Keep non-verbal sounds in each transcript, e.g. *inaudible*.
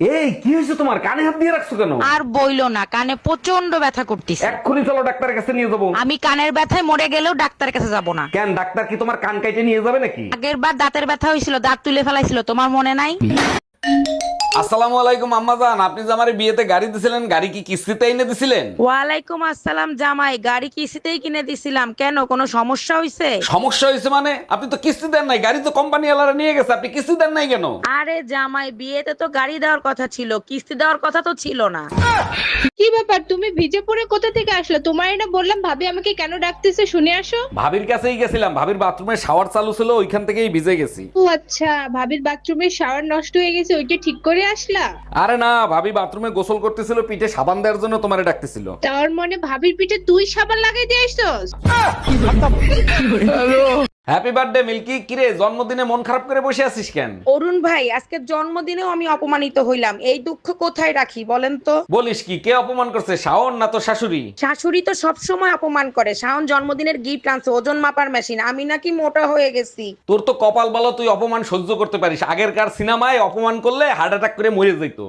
এই কি হয়েছে তোমার? কানে হাত দিয়ে রাখছো কেন? আর বইলো না কানে প্রচণ্ড ব্যথা করতেছে। এক্ষুনি চলো ডাক্তারের কাছে নিয়ে যাব। আমি কানের ব্যথায় মরে গেলেও ডাক্তারের কাছে যাব না। কেন ডাক্তার কি তোমার কান কাইটে নিয়ে যাবে নাকি? আগের বার দাঁতের ব্যথা হয়েছিল দাঁত তুলে ফেলাইছিল তোমার মনে নাই? আসসালামু আলাইকুম আম্মাজান আপনি যে আমার বিয়েতে গাড়ি দিছিলেন গাড়ি কি কিস্তিতে এনে দিছিলেন? ওয়ালাইকুম আসসালাম জামাই গাড়ি কিস্তিতেই কিনে দিছিলাম। কেন কোনো সমস্যা হয়েছে সমস্যা হয়েছে মানে? আপনি তো কিস্তি দেন নাই গাড়ি তো কোম্পানি ওয়ালারা নিয়ে গেছে আপনি কিস্তি দেন নাই কেন? আরে জামাই বিয়েতে তো গাড়ি দেওয়ার কথা ছিল কিস্তি দেওয়ার কথা তো ছিল না। কি ব্যাপার তুমি ভিজে পড়ে কোথা থেকে আসলে? তোমার না বললাম ভাবি আমাকে কেন ডাকতেছে শুনে আসো। ভাবির কাছেই গেছিলাম ভাবির বাথরুমে শাওয়ার চালু ছিল ওইখান থেকেই ভিজে গেছি। ও আচ্ছা ভাবির বাথরুমের শাওয়ার নষ্ট হয়ে গেছে ওইটা ঠিক করে আসলা? আরে না ভাবি বাথরুমে গোসল করতেছিল পিঠে সাবান দেওয়ার জন্য তোমারে ডাকতেছিল। তার মনে ভাবির পিঠে তুই সাবান লাগাই দিয়ে আসছস? হ্যাপি বার্থডে মিল্কি কিরে জন্মদিনে মন খারাপ করে বসে আছিস কেন? অরুণ ভাই আজকে জন্মদিনেও আমি অপমানিত হইলাম। এই দুঃখ কোথায় রাখি বলেন তো? বলিস কি কে অপমান করছে শাওন না তো শাশুড়ি? শাশুড়ি তো সবসময় অপমান করে। শাওন জন্মদিনের গিফট আনছে ওজন মাপার মেশিন আমি নাকি মোটা হয়ে গেছি। তোর তো কপাল বলো তুই অপমান সহ্য করতে পারিস। আগেরকার সিনেমায় অপমান করলে হার্ট অ্যাটাক করে মরে যেত।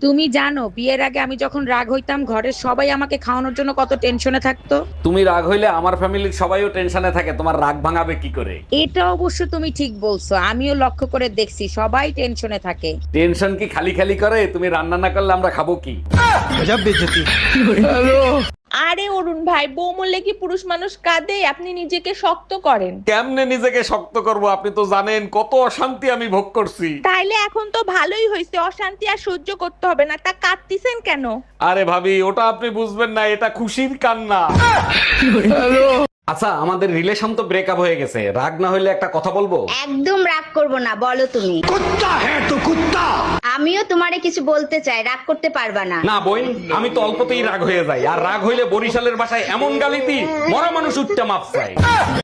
তুমি জানো বিয়ের আগে আমি যখন রাগ হইতাম ঘরের সবাই আমাকে খাওয়ানোর জন্য কত টেনশনে থাকতো। তুমি রাগ হইলে আমার ফ্যামিলির সবাইও টেনশনে থাকে তোমার রাগ ভাঙাবে কি করে? এটা অবশ্য তুমি ঠিক বলছো আমিও লক্ষ্য করে দেখছি সবাই টেনশনে থাকে। টেনশন কি খালি খালি করে? তুমি রান্না না করলে আমরা খাব কি? আরে অরুণ ভাই বউ মরলে কি পুরুষ মানুষ কাঁদে? আপনি নিজেকে শক্ত করেন। কেমনে নিজেকে শক্ত করব? আপনি তো জানেন কত অশান্তি আমি ভোগ করছি। তাইলে এখন তো ভালোই হয়েছে অশান্তি আর সহ্য করতে হবে না। তা কাঁদতিছেন কেন? আরে ভাবি ওটা আপনি বুঝবেন না এটা খুশির কান্না। *laughs* আচ্ছা আমাদের রিলেশন তো ব্রেকআপ হয়ে গেছে। রাগ না হইলে একটা কথা বলব? একদম রাগ করব না বলো তুমি। কুত্তা হ্যাঁ তো কুত্তা। আমিও তোমারে কিছু বলতে চাই রাগ করতে পারবা না। না বই আমি তো অল্পতেই রাগ হয়ে যাই। আর রাগ হইলে বরিশালের ভাষায় এমন গালিতি মরা মানুষ উঠতে মাপ চাই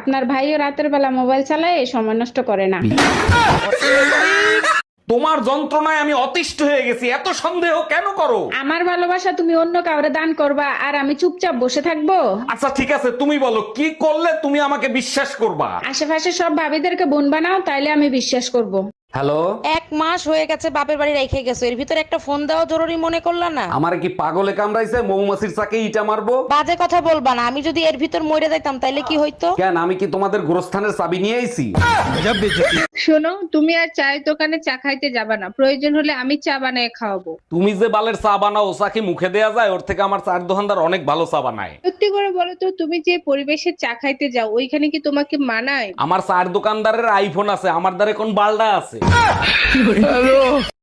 আপনার ভাইও রাতের বেলা মোবাইল চালায় সময় নষ্ট করে না। তোমার যন্ত্রণায় আমি অতিষ্ঠ হয়ে গেছি এত সন্দেহ কেন করো? আমার ভালোবাসা তুমি অন্য কাউরে দান করবা আর আমি চুপচাপ বসে থাকব? আচ্ছা ঠিক আছে তুমি বলো কি করলে তুমি আমাকে বিশ্বাস করবা? আশেপাশে সব ভাবিদেরকে বোন বানাও তাইলে আমি বিশ্বাস করব। হ্যালো? এক মাস হয়ে গেছে বাপের বাড়ি রেখে গেছো। এর ভিতরে একটা ফোন দেওয়া জরুরি মনে করলা না? আমার কি পাগলে কামড়াইছে? মৌমাছির চাকে ইটা মারবো? বাজে কথা বলবা না। আমি যদি এর ভিতর মরে যাইতাম তাইলে কি হইতো? কেন? আমি কি তোমাদের গোরস্থানের চাবি নিয়ে আইছি? শোনো তুমি আর চায়ের দোকানে চা খাইতে যাবা না। প্রয়োজন হলে আমি চা বানিয়ে খাওয়াবো। তুমি যে বালের চা বানাও চা কি মুখে দেয়া যায়? ওর থেকে আমার চার দোকানদার অনেক ভালো চা বানায়। সত্যি করে বলো তো তুমি যে পরিবেশে চা খাইতে যাও ওইখানে কি তোমাকে মানায়? আমার চার দোকানদারের আইফোন আছে আমার দ্বারে কোন বালডা আছে? 有人。